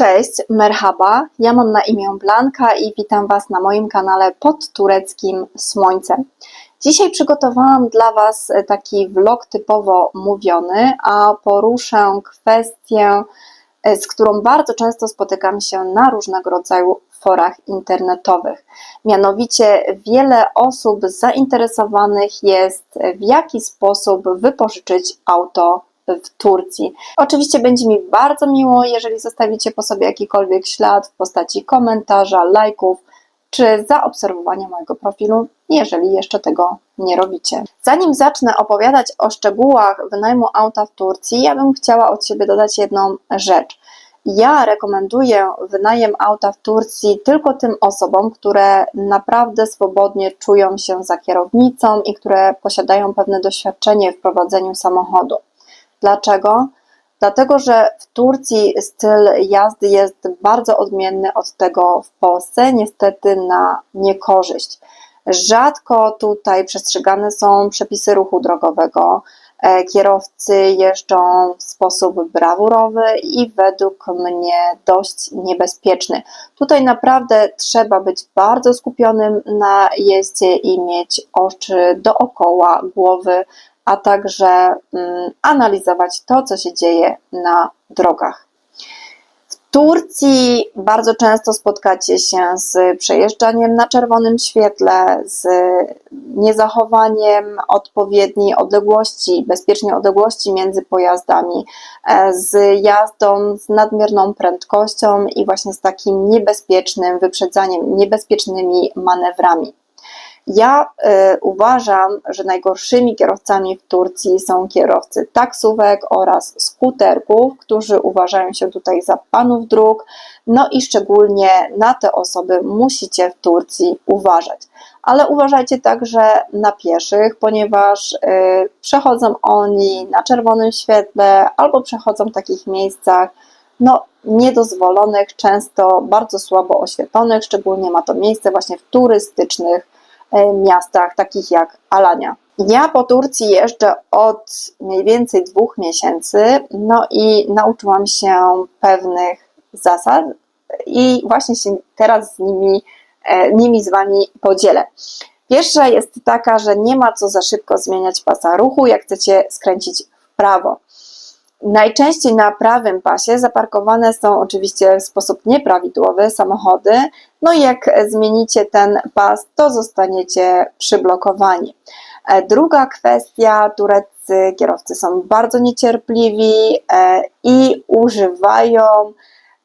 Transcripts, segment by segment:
Cześć, merhaba, ja mam na imię Blanka i witam Was na moim kanale pod tureckim słońcem. Dzisiaj przygotowałam dla Was taki vlog typowo mówiony, a poruszę kwestię, z którą bardzo często spotykam się na różnego rodzaju forach internetowych. Mianowicie wiele osób zainteresowanych jest w jaki sposób wypożyczyć auto w Turcji. Oczywiście będzie mi bardzo miło, jeżeli zostawicie po sobie jakikolwiek ślad w postaci komentarza, lajków czy zaobserwowania mojego profilu, jeżeli jeszcze tego nie robicie. Zanim zacznę opowiadać o szczegółach wynajmu auta w Turcji, ja bym chciała od siebie dodać jedną rzecz. Ja rekomenduję wynajem auta w Turcji tylko tym osobom, które naprawdę swobodnie czują się za kierownicą i które posiadają pewne doświadczenie w prowadzeniu samochodu. Dlaczego? Dlatego, że w Turcji styl jazdy jest bardzo odmienny od tego w Polsce, niestety na niekorzyść. Rzadko tutaj przestrzegane są przepisy ruchu drogowego. E, kierowcy jeżdżą w sposób brawurowy i według mnie dość niebezpieczny. Tutaj naprawdę trzeba być bardzo skupionym na jeździe i mieć oczy dookoła głowy, a także mm, analizować to, co się dzieje na drogach. W Turcji bardzo często spotkacie się z przejeżdżaniem na czerwonym świetle, z niezachowaniem odpowiedniej odległości, bezpiecznej odległości między pojazdami, e, z jazdą z nadmierną prędkością i właśnie z takim niebezpiecznym wyprzedzaniem, niebezpiecznymi manewrami. Ja y, uważam, że najgorszymi kierowcami w Turcji są kierowcy taksówek oraz skuterków, którzy uważają się tutaj za panów dróg. No i szczególnie na te osoby musicie w Turcji uważać. Ale uważajcie także na pieszych, ponieważ y, przechodzą oni na czerwonym świetle albo przechodzą w takich miejscach, no, niedozwolonych, często bardzo słabo oświetlonych, szczególnie ma to miejsce właśnie w turystycznych miastach, takich jak Alania. Ja po Turcji jeżdżę od mniej więcej dwóch miesięcy, no i nauczyłam się pewnych zasad i właśnie się teraz z nimi, e, nimi z Wami podzielę. Pierwsza jest taka, że nie ma co za szybko zmieniać pasa ruchu, jak chcecie skręcić w prawo. Najczęściej na prawym pasie zaparkowane są oczywiście w sposób nieprawidłowy samochody, no i jak zmienicie ten pas, to zostaniecie przyblokowani. E, druga kwestia, tureccy kierowcy są bardzo niecierpliwi e, i używają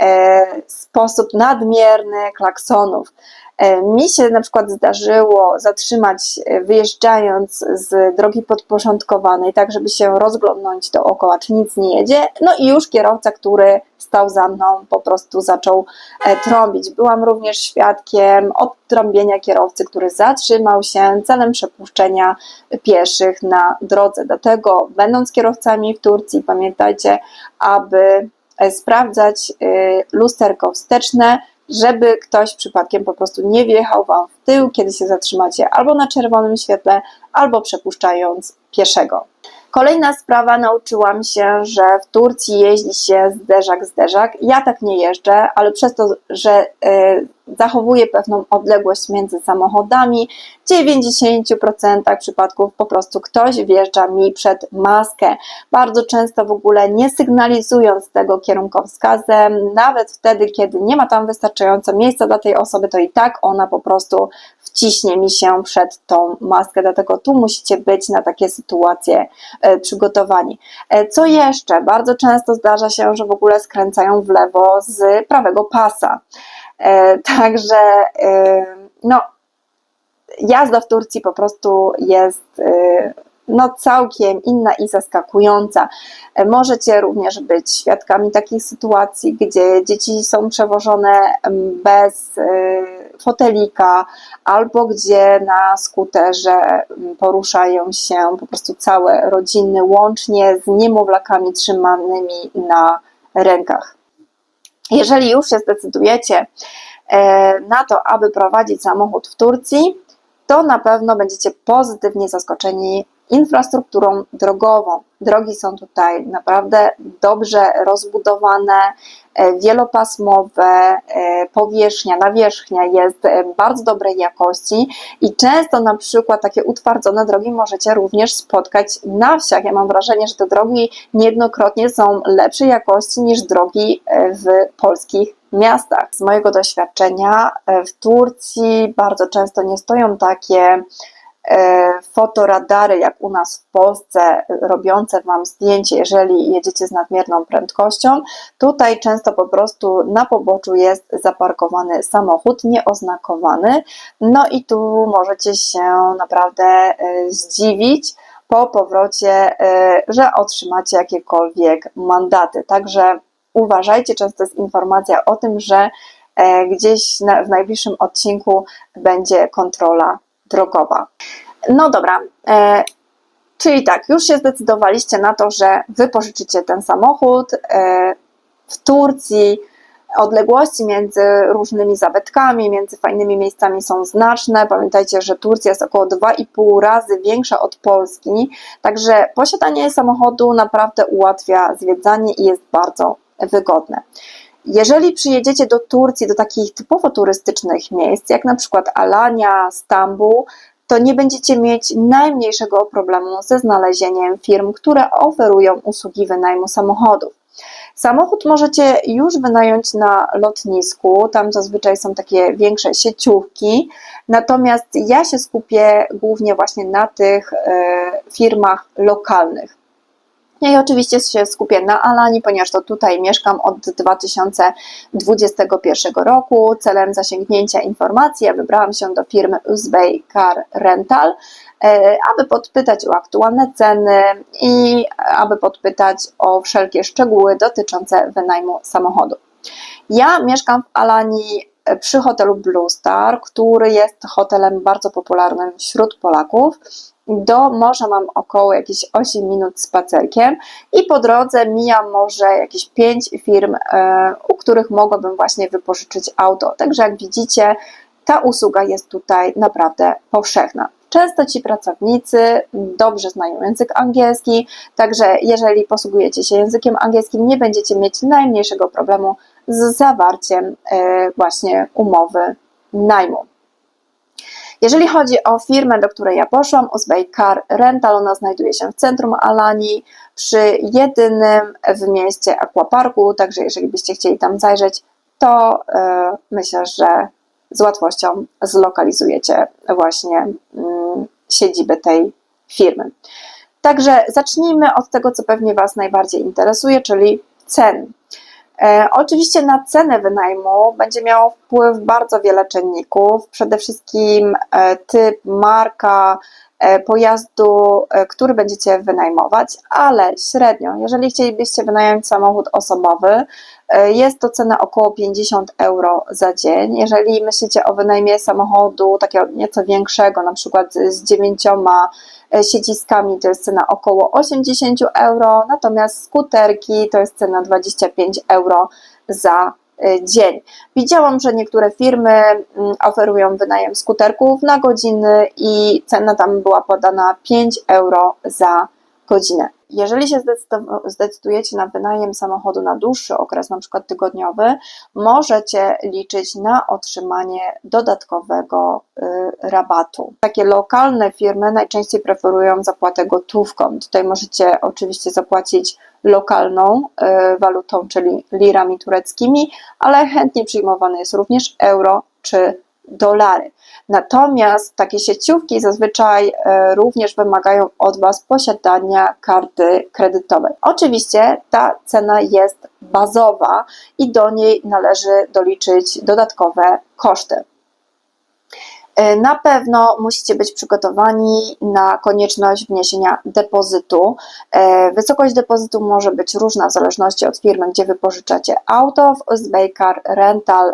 e, w sposób nadmierny klaksonów. E, mi się na przykład zdarzyło zatrzymać e, wyjeżdżając z drogi podporządkowanej, tak żeby się rozglądnąć dookoła, czy nic nie jedzie. No i już kierowca, który stał za mną, po prostu zaczął e, trąbić. Byłam również świadkiem odtrąbienia kierowcy, który zatrzymał się celem przepuszczenia pieszych na drodze. Dlatego, będąc kierowcami w Turcji, pamiętajcie, aby sprawdzać lusterko wsteczne, żeby ktoś przypadkiem po prostu nie wjechał Wam w tył, kiedy się zatrzymacie albo na czerwonym świetle, albo przepuszczając pieszego. Kolejna sprawa, nauczyłam się, że w Turcji jeździ się zderzak zderzak. Ja tak nie jeżdżę, ale przez to, że zachowuję pewną odległość między samochodami, w 90% przypadków po prostu ktoś wjeżdża mi przed maskę. Bardzo często w ogóle nie sygnalizując tego kierunkowskazem, nawet wtedy, kiedy nie ma tam wystarczająco miejsca dla tej osoby, to i tak ona po prostu wciśnie mi się przed tą maskę. Dlatego tu musicie być na takie sytuacje e, przygotowani. E, co jeszcze? Bardzo często zdarza się, że w ogóle skręcają w lewo z prawego pasa. E, także no, jazda w Turcji po prostu jest no, całkiem inna i zaskakująca. Możecie również być świadkami takich sytuacji, gdzie dzieci są przewożone bez fotelika, albo gdzie na skuterze poruszają się po prostu całe rodziny, łącznie z niemowlakami trzymanymi na rękach. Jeżeli już się zdecydujecie e, na to, aby prowadzić samochód w Turcji, to na pewno będziecie pozytywnie zaskoczeni infrastrukturą drogową. Drogi są tutaj naprawdę dobrze rozbudowane, e, wielopasmowe, e, powierzchnia, nawierzchnia jest e, bardzo dobrej jakości i często na przykład takie utwardzone drogi możecie również spotkać na wsiach. Ja mam wrażenie, że te drogi niejednokrotnie są lepszej jakości niż drogi w polskich miastach. Z mojego doświadczenia w Turcji bardzo często nie stoją takie fotoradary, jak u nas w Polsce, robiące Wam zdjęcie, jeżeli jedziecie z nadmierną prędkością. Tutaj często po prostu na poboczu jest zaparkowany samochód nieoznakowany. No i tu możecie się naprawdę e, zdziwić po powrocie, e, że otrzymacie jakiekolwiek mandaty. Także uważajcie, często jest informacja o tym, że gdzieś w najbliższym odcinku będzie kontrola drogowa. No dobra, e, czyli tak, już się zdecydowaliście na to, że wypożyczycie ten samochód e, w Turcji. Odległości między różnymi zabytkami, między fajnymi miejscami są znaczne. Pamiętajcie, że Turcja jest około 2,5 razy większa od Polski, także posiadanie samochodu naprawdę ułatwia zwiedzanie i jest bardzo wygodne. Jeżeli przyjedziecie do Turcji, do takich typowo turystycznych miejsc, jak na przykład Alania, Stambuł, to nie będziecie mieć najmniejszego problemu ze znalezieniem firm, które oferują usługi wynajmu samochodów. Samochód możecie już wynająć na lotnisku, tam zazwyczaj są takie większe sieciówki, natomiast ja się skupię głównie właśnie na tych e, firmach lokalnych. No i oczywiście się skupię na Alani, ponieważ to tutaj mieszkam od 2021 roku. Celem zasięgnięcia informacji ja wybrałam się do firmy Uzbek Car Rental, e, aby podpytać o aktualne ceny i aby podpytać o wszelkie szczegóły dotyczące wynajmu samochodu. Ja mieszkam w Alani e, przy hotelu Blue Star, który jest hotelem bardzo popularnym wśród Polaków. Do morza mam około jakieś 8 minut spacerkiem i po drodze mijam może jakieś 5 firm, e, u których mogłabym właśnie wypożyczyć auto. Także jak widzicie, ta usługa jest tutaj naprawdę powszechna. Często ci pracownicy dobrze znają język angielski, także jeżeli posługujecie się językiem angielskim, nie będziecie mieć najmniejszego problemu z zawarciem e, właśnie umowy najmu. Jeżeli chodzi o firmę, do której ja poszłam, Uzbek Car Rental, ona znajduje się w centrum Alanii, przy jedynym w mieście aquaparku, także jeżeli byście chcieli tam zajrzeć, to yy, myślę, że z łatwością zlokalizujecie właśnie yy, siedzibę tej firmy. Także zacznijmy od tego, co pewnie Was najbardziej interesuje, czyli ceny. E, oczywiście na cenę wynajmu będzie miało wpływ bardzo wiele czynników. Przede wszystkim e, typ, marka pojazdu, który będziecie wynajmować, ale średnio, jeżeli chcielibyście wynająć samochód osobowy, jest to cena około 50 euro za dzień. Jeżeli myślicie o wynajmie samochodu takiego nieco większego, na przykład z dziewięcioma E, siedziskami to jest cena około 80 euro, natomiast skuterki to jest cena 25 euro za e, dzień. Widziałam, że niektóre firmy mm, oferują wynajem skuterków na godziny i cena tam była podana 5 euro za godzinę. Jeżeli się zdecydujecie na wynajem samochodu na dłuższy okres, na przykład tygodniowy, możecie liczyć na otrzymanie dodatkowego y, rabatu. Takie lokalne firmy najczęściej preferują zapłatę gotówką. Tutaj możecie oczywiście zapłacić lokalną y, walutą, czyli lirami tureckimi, ale chętnie przyjmowane jest również euro czy dolary. Natomiast takie sieciówki zazwyczaj e, również wymagają od Was posiadania karty kredytowej. Oczywiście ta cena jest bazowa i do niej należy doliczyć dodatkowe koszty. E, na pewno musicie być przygotowani na konieczność wniesienia depozytu. E, wysokość depozytu może być różna w zależności od firmy, gdzie wypożyczacie auto. W Uzbekar Rental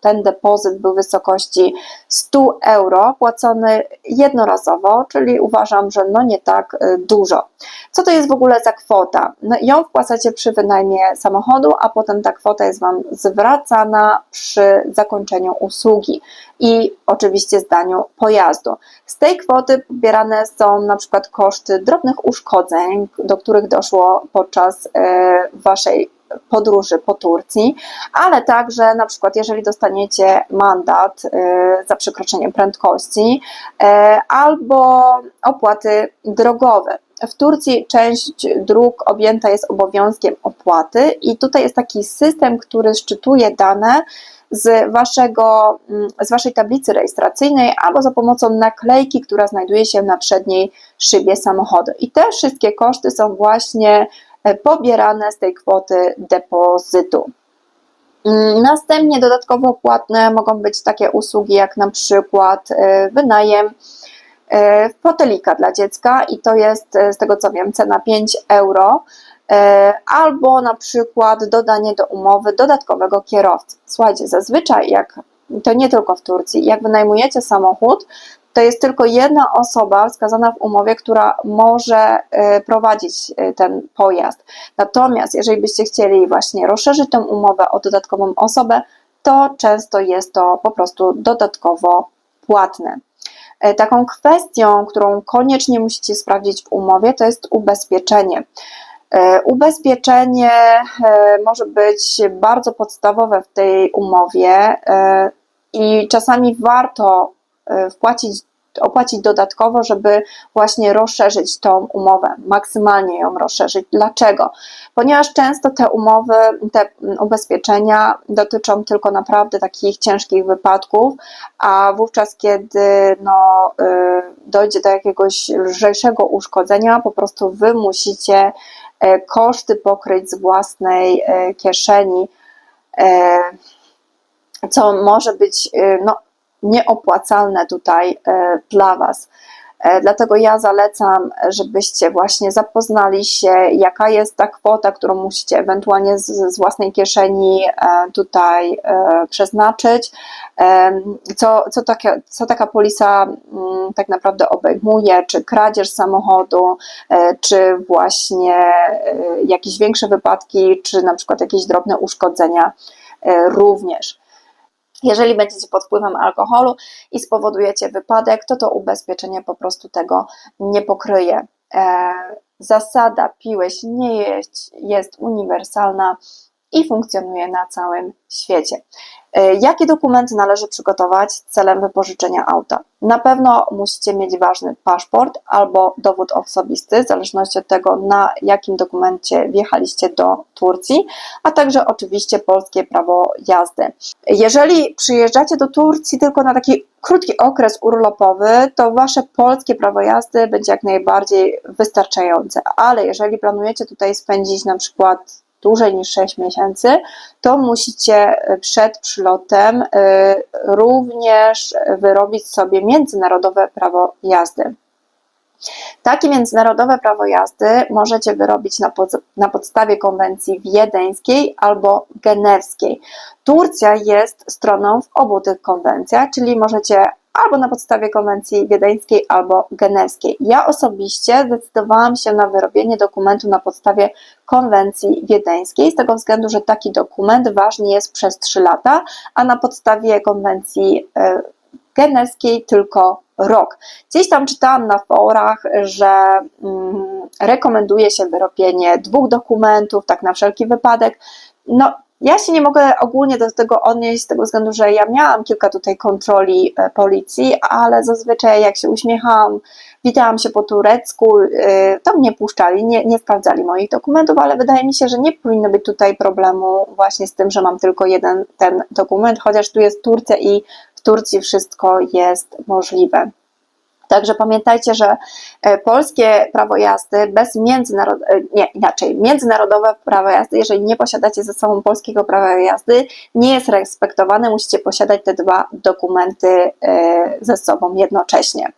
ten depozyt był w wysokości 100 euro, płacony jednorazowo, czyli uważam, że no nie tak y, dużo. Co to jest w ogóle za kwota? No, ją wpłacacie przy wynajmie samochodu, a potem ta kwota jest Wam zwracana przy zakończeniu usługi i oczywiście zdaniu pojazdu. Z tej kwoty pobierane są na przykład koszty drobnych uszkodzeń, do których doszło podczas e, Waszej podróży po Turcji, ale także na przykład jeżeli dostaniecie mandat e, za przekroczenie prędkości e, albo opłaty drogowe. W Turcji część dróg objęta jest obowiązkiem opłaty i tutaj jest taki system, który szczytuje dane z, waszego, mm, z waszej tablicy rejestracyjnej albo za pomocą naklejki, która znajduje się na przedniej szybie samochodu. I te wszystkie koszty są właśnie pobierane z tej kwoty depozytu. Mm, następnie dodatkowo płatne mogą być takie usługi jak na przykład e, wynajem e, fotelika dla dziecka i to jest z tego co wiem cena 5 euro E, albo na przykład dodanie do umowy dodatkowego kierowcy. Słuchajcie, zazwyczaj jak to nie tylko w Turcji, jak wynajmujecie samochód, to jest tylko jedna osoba wskazana w umowie, która może e, prowadzić e, ten pojazd. Natomiast jeżeli byście chcieli właśnie rozszerzyć tę umowę o dodatkową osobę, to często jest to po prostu dodatkowo płatne. Taką kwestią, którą koniecznie musicie sprawdzić w umowie, to jest ubezpieczenie. E, ubezpieczenie e, może być bardzo podstawowe w tej umowie e, i czasami warto wpłacić, opłacić dodatkowo, żeby właśnie rozszerzyć tą umowę, maksymalnie ją rozszerzyć. Dlaczego? Ponieważ często te umowy, te ubezpieczenia dotyczą tylko naprawdę takich ciężkich wypadków, a wówczas, kiedy no, dojdzie do jakiegoś lżejszego uszkodzenia, po prostu wy musicie E, koszty pokryć z własnej e, kieszeni, e, co może być no, nieopłacalne tutaj dla Was. E, dlatego ja zalecam, żebyście właśnie zapoznali się, jaka jest ta kwota, którą musicie ewentualnie z, z własnej kieszeni e, tutaj e, przeznaczyć, co, co, taka, co taka polisa mm, tak naprawdę obejmuje, czy kradzież samochodu, czy właśnie jakieś większe wypadki, czy na przykład jakieś drobne uszkodzenia również. Jeżeli będziecie pod wpływem alkoholu i spowodujecie wypadek, to to ubezpieczenie po prostu tego nie pokryje. E, zasada piłeś nie jeść jest uniwersalna i funkcjonuje na całym świecie. E, jakie dokumenty należy przygotować celem wypożyczenia auta? Na pewno musicie mieć ważny paszport albo dowód osobisty, w zależności od tego, na jakim dokumencie wjechaliście do Turcji, a także oczywiście polskie prawo jazdy. Jeżeli przyjeżdżacie do Turcji tylko na taki krótki okres urlopowy, to wasze polskie prawo jazdy będzie jak najbardziej wystarczające, ale jeżeli planujecie tutaj spędzić na przykład dłużej niż 6 miesięcy, to musicie przed przylotem e, również wyrobić sobie międzynarodowe prawo jazdy. Takie międzynarodowe prawo jazdy możecie wyrobić na, pod, na podstawie konwencji wiedeńskiej albo genewskiej. Turcja jest stroną w obu tych konwencjach, czyli możecie albo na podstawie konwencji wiedeńskiej, albo genewskiej. Ja osobiście zdecydowałam się na wyrobienie dokumentu na podstawie konwencji wiedeńskiej, z tego względu, że taki dokument ważny jest przez 3 lata, a na podstawie konwencji e, genewskiej tylko rok. Gdzieś tam czytałam na forach, że mm, rekomenduje się wyrobienie dwóch dokumentów, tak na wszelki wypadek. No, ja się nie mogę ogólnie do tego odnieść z tego względu, że ja miałam kilka tutaj kontroli e, policji, ale zazwyczaj jak się uśmiechałam, witałam się po turecku, e, to mnie puszczali, nie, nie sprawdzali moich dokumentów, ale wydaje mi się, że nie powinno być tutaj problemu właśnie z tym, że mam tylko jeden ten dokument, chociaż tu jest Turcja i w Turcji wszystko jest możliwe. Także pamiętajcie, że e, polskie prawo jazdy bez międzynarodowe, nie inaczej, międzynarodowe prawo jazdy, jeżeli nie posiadacie ze sobą polskiego prawa jazdy, nie jest respektowane, musicie posiadać te dwa dokumenty e, ze sobą jednocześnie.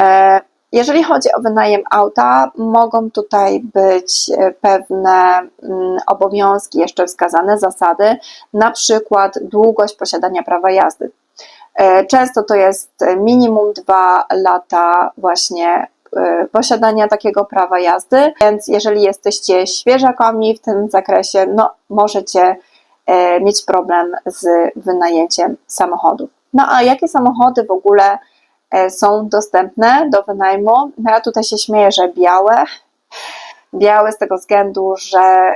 E, Jeżeli chodzi o wynajem auta, mogą tutaj być pewne mm, obowiązki jeszcze wskazane, zasady, na przykład długość posiadania prawa jazdy. E, Często to jest minimum dwa lata właśnie e, posiadania takiego prawa jazdy, więc jeżeli jesteście świeżakami w tym zakresie, no możecie e, mieć problem z wynajęciem samochodów. No a jakie samochody w ogóle e, są dostępne do wynajmu? No ja tutaj się śmieję, że białe. Białe z tego względu, że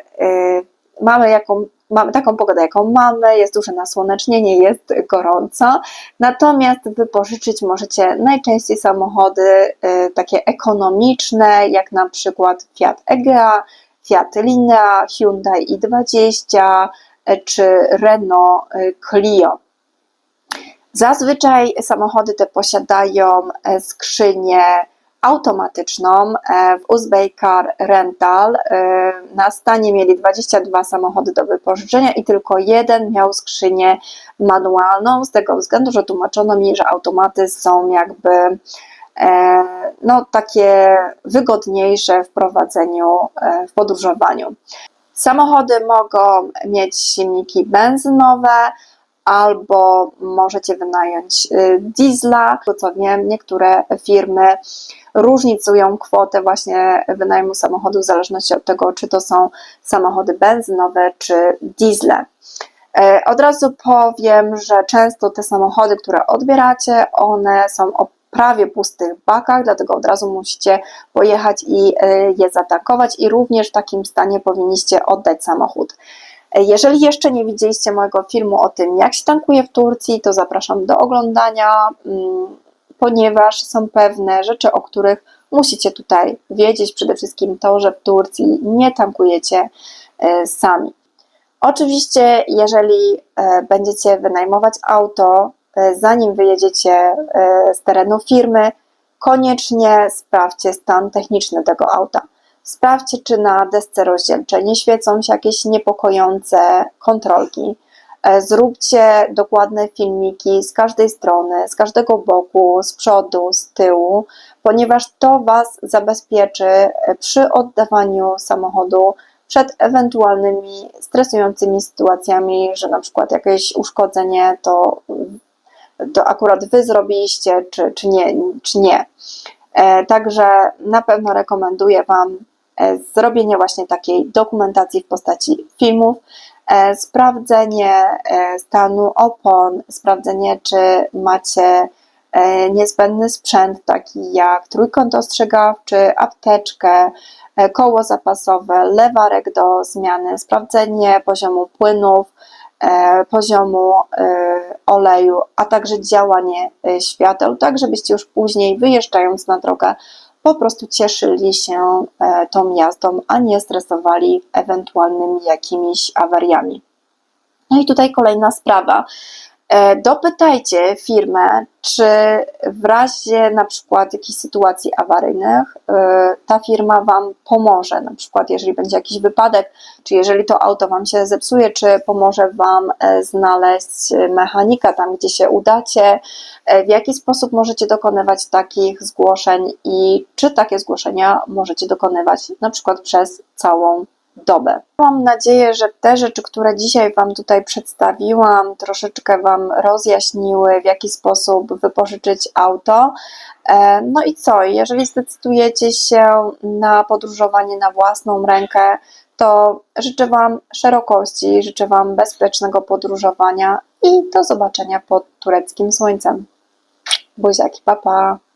mamy, jaką, mamy taką pogodę, jaką mamy, jest duże nasłonecznienie, jest gorąco. Natomiast wypożyczyć możecie najczęściej samochody y, takie ekonomiczne, jak na przykład Fiat Egea, Fiat Linea, Hyundai i20 y, czy Renault y, Clio. Zazwyczaj samochody te posiadają e, skrzynię automatyczną. E, W Uzbek Car Rental e, na stanie mieli 22 samochody do wypożyczenia i tylko jeden miał skrzynię manualną, z tego względu, że tłumaczono mi, że automaty są jakby e, no, takie wygodniejsze w prowadzeniu, w podróżowaniu. Samochody mogą mieć silniki benzynowe, albo możecie wynająć y, diesla. Co wiem, niektóre firmy różnicują kwotę właśnie wynajmu samochodu w zależności od tego, czy to są samochody benzynowe, czy diesle. E, Od razu powiem, że często te samochody, które odbieracie, one są o prawie pustych bakach, dlatego od razu musicie pojechać i e, je zatankować i również w takim stanie powinniście oddać samochód. Jeżeli jeszcze nie widzieliście mojego filmu o tym, jak się tankuje w Turcji, to zapraszam do oglądania, mm, ponieważ są pewne rzeczy, o których musicie tutaj wiedzieć. Przede wszystkim to, że w Turcji nie tankujecie e, sami. Oczywiście, jeżeli e, będziecie wynajmować auto, e, zanim wyjedziecie z terenu firmy, koniecznie sprawdźcie stan techniczny tego auta. Sprawdźcie, czy na desce rozdzielczej nie świecą się jakieś niepokojące kontrolki. E, Zróbcie dokładne filmiki z każdej strony, z każdego boku, z przodu, z tyłu, ponieważ to Was zabezpieczy e, przy oddawaniu samochodu przed ewentualnymi stresującymi sytuacjami, że na przykład jakieś uszkodzenie to, to akurat Wy zrobiliście, czy, czy, nie, czy nie. E, Także na pewno rekomenduję Wam zrobienie właśnie takiej dokumentacji w postaci filmów, e, sprawdzenie e, stanu opon, sprawdzenie, czy macie e, niezbędny sprzęt, taki jak trójkąt ostrzegawczy, apteczkę, e, koło zapasowe, lewarek do zmiany, sprawdzenie poziomu płynów, e, poziomu e, oleju, a także działanie e, świateł, tak żebyście już później wyjeżdżając na drogę po prostu cieszyli się e, tą jazdą, a nie stresowali ewentualnymi jakimiś awariami. No i tutaj kolejna sprawa. E, Dopytajcie firmę, czy w razie na przykład jakichś sytuacji awaryjnych e, ta firma Wam pomoże, na przykład jeżeli będzie jakiś wypadek, czy jeżeli to auto Wam się zepsuje, czy pomoże Wam e, znaleźć mechanika tam, gdzie się udacie, w jaki sposób możecie dokonywać takich zgłoszeń i czy takie zgłoszenia możecie dokonywać na przykład przez całą dobę. Mam nadzieję, że te rzeczy, które dzisiaj Wam tutaj przedstawiłam, troszeczkę Wam rozjaśniły, w jaki sposób wypożyczyć auto. E, No i co, jeżeli zdecydujecie się na podróżowanie na własną rękę, to życzę Wam szerokości, życzę Wam bezpiecznego podróżowania i do zobaczenia pod tureckim słońcem. Buziaki, papa! Pa.